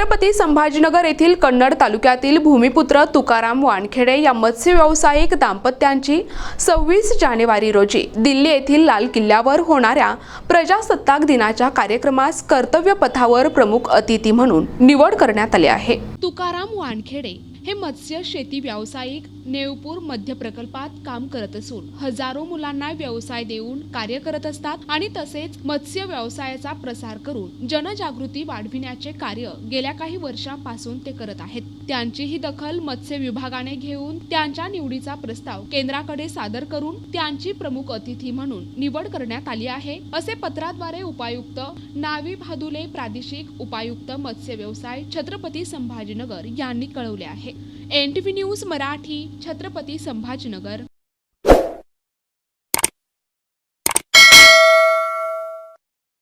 छत्रपती संभाजीनगर येथील कन्नड तालुक्यातील भूमिपुत्र तुकाराम वानखेडे या मत्स्य व्यावसायिक दाम्पत्यांची सव्वीस जानेवारी रोजी दिल्ली येथील लाल किल्ल्यावर होणाऱ्या प्रजासत्ताक दिनाच्या कार्यक्रमास कर्तव्य पथावर प्रमुख अतिथी म्हणून निवड करण्यात आली आहे. तुकाराम वानखेडे हे मत्स्य शेती व्यावसायिक नेवपूर मध्य प्रकल्पात काम करत असून हजारो मुलांना व्यवसाय देऊन कार्य करत असतात आणि तसेच मत्स्य व्यवसायाचा प्रसार करून जनजागृती वाढविण्याचे कार्य गेल्या काही वर्षांपासून ते करत आहेत. त्यांची ही दखल मत्स्य विभागाने घेऊन त्यांच्या निवडीचा प्रस्ताव केंद्राकडे सादर करून त्यांची प्रमुख अतिथी म्हणून निवड करण्यात आली आहे असे पत्राद्वारे उपायुक्त नावी भादुले प्रादेशिक उपायुक्त मत्स्य व्यवसाय छत्रपती संभाजीनगर यांनी कळवले आहे. N T V news Marathi Chhatrapati Sambhajinagar.